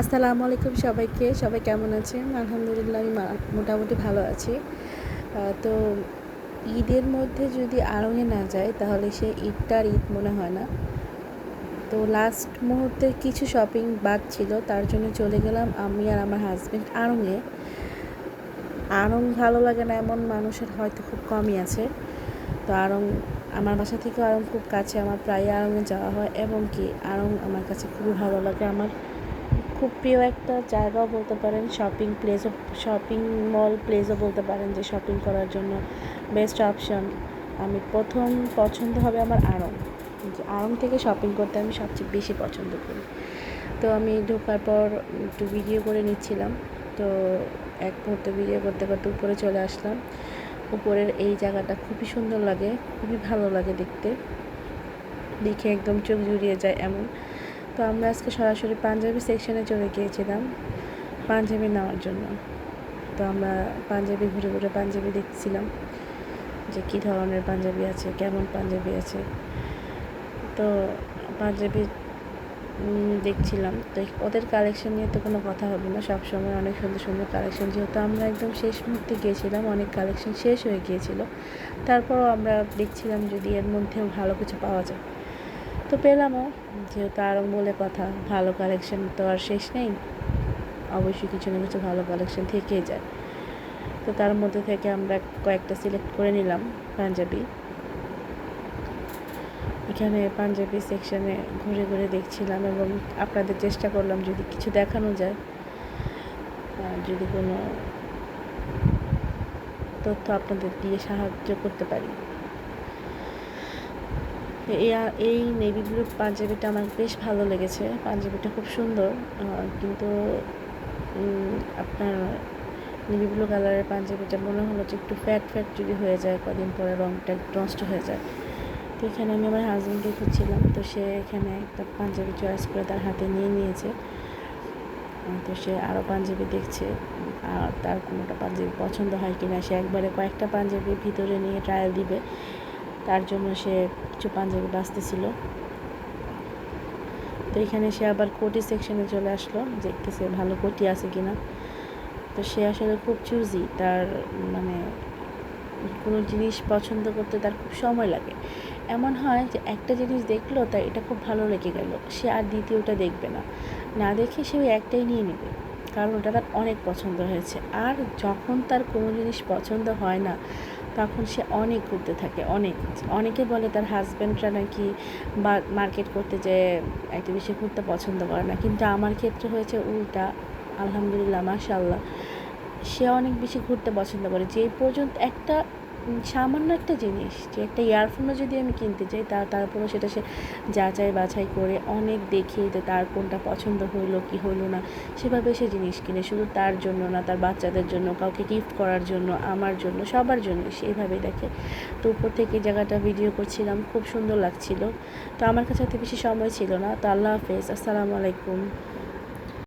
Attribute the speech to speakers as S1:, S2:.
S1: আসসালামু আলাইকুম সবাইকে। সবাই কেমন আছেন? আলহামদুলিল্লাহ, আমি মোটামুটি ভালো আছি। তো ঈদের মধ্যে যদি আড়ঙে না যায়, তাহলে সে ঈদটার ঈদ মনে হয় না। তো লাস্ট মুহূর্তে কিছু শপিং বাদ ছিল, তার জন্য চলে গেলাম আমি আর আমার হাজব্যান্ড আড়ঙে। আড়ং ভালো লাগে না এমন মানুষের হয়তো খুব কমই আছে। তো আড়ং আমার বাসা থেকে আড়ং খুব কাছে, আমার প্রায় আড়ংয়ে যাওয়া হয়। এবং কি, আড়ং আমার কাছে খুবই ভালো লাগে। আমার খুব প্রিয় একটা জায়গাও বলতে পারেন শপিং প্লেসও শপিং মল প্লেসও বলতে পারেন যে শপিং করার জন্য বেস্ট অপশন আমি প্রথম পছন্দ হবে আমার যে আড়ং থেকে শপিং করতে আমি সবচেয়ে বেশি পছন্দ করি। তো আমি ঢোকার পর একটু ভিডিও করে নিচ্ছিলাম। তো এক মুহূর্তে ভিডিও করতে করতে উপরে চলে আসলাম। উপরের এই জায়গাটা খুবই সুন্দর লাগে, খুবই ভালো লাগে দেখতে। দেখে একদম চোখ জুড়িয়ে যায় এমন। তো আমরা আজকে সরাসরি পাঞ্জাবি সেকশনে চলে গিয়েছিলাম, পাঞ্জাবি নেওয়ার জন্য। তো আমরা পাঞ্জাবি ঘুরে ঘুরে পাঞ্জাবি দেখছিলাম যে কী ধরনের পাঞ্জাবি আছে, কেমন পাঞ্জাবি আছে। তো পাঞ্জাবি দেখছিলাম। তো ওদের কালেকশন নিয়ে তো কোনো কথা হবে না, সবসময় অনেক সুন্দর সুন্দর কালেকশন যেহেতু আমরা একদম শেষ মুহূর্তে গিয়েছিলাম, অনেক কালেকশন শেষ হয়ে গিয়েছিল। তারপরও আমরা দেখছিলাম যদি এর মধ্যেও ভালো কিছু পাওয়া যায়। তো পেলামও। যেহেতু আরং বলে কথা, ভালো কালেকশন তো আর শেষ নেই। অবশ্যই কিছু না কিছু ভালো কালেকশন থেকেই যায়। তো তার মধ্যে থেকে আমরা কয়েকটা সিলেক্ট করে নিলাম পাঞ্জাবি। এখানে পাঞ্জাবি সেকশনে ঘুরে ঘুরে দেখছিলাম এবং আপনাদের চেষ্টা করলাম যদি কিছু দেখানো যায়। যদি কোনো তথ্য আপনাদের দিয়ে সাহায্য করতে পারি। এই নেভি ব্লু পাঞ্জাবিটা আমার বেশ ভালো লেগেছে। পাঞ্জাবিটা খুব সুন্দর কিন্তু আপনার নেভি ব্লু কালারের পাঞ্জাবিটা মনে হলো যে একটু ফ্যাট ফ্যাট যদি হয়ে যায়, কদিন পরে রঙটা নষ্ট হয়ে যায়। তো এখানে আমি আমার হাজব্যান্ডকে খুঁজছিলাম, তো সে এখানে একটা পাঞ্জাবি চয়েস করে তার হাতে নিয়ে নিয়েছে। তো সে আরও পাঞ্জাবি দেখছে, আর তার কোনোটা পাঞ্জাবি পছন্দ হয় কি না সে একবারে কয়েকটা পাঞ্জাবি ভিতরে নিয়ে ট্রায়াল দিবে। তার জন্য সে কিছু পাঞ্জাবি বাঁচতেছিল। তো এখানে সে আবার কোটি সেকশনে চলে আসলো দেখতেছে ভালো কোটি আছে কিনা। তো সে আসলে খুব চুজি তার মানে কোনো জিনিস পছন্দ করতে তার খুব সময় লাগে। এমন হয় যে একটা জিনিস দেখল তাই এটা খুব ভালো লেগে গেল। সে আর দ্বিতীয়টা দেখবে না। না দেখে সে ওই একটাই নিয়ে নেবে, কারণ ওটা তার অনেক পছন্দ হয়েছে। আর যখন তার কোনো জিনিস পছন্দ হয় না তখন সে অনেক ঘুরতে থাকে, অনেক। অনেকে বলে তার হাজব্যান্ডরা নাকি বা মার্কেট করতে যেয়ে একটু বেশি ঘুরতে পছন্দ করে না। কিন্তু আমার ক্ষেত্রে হয়েছে উল্টা, আলহামদুলিল্লাহ মাশাল্লাহ সে অনেক বেশি ঘুরতে পছন্দ করে। যে পর্যন্ত একটা সামান্য একটা জিনিস যে একটা ইয়ারফোনও যদি আমি কিনতে চাই, তা, তারপরেও সেটা সে যাচাই বাছাই করে অনেক দেখে যে তার কোনটা পছন্দ হইল কি হলো না। সেভাবে সে জিনিস কিনে, শুধু তার জন্য না, তার বাচ্চাদের জন্য, কাউকে গিফট করার জন্য, আমার জন্য, সবার জন্য সেইভাবে দেখে। তো উপর থেকে জায়গাটা ভিডিও করছিলাম, খুব সুন্দর লাগছিল। তো আমার কাছে অত বেশি সময় ছিল না। তো আল্লাহ হাফেজ, আসসালামু আলাইকুম।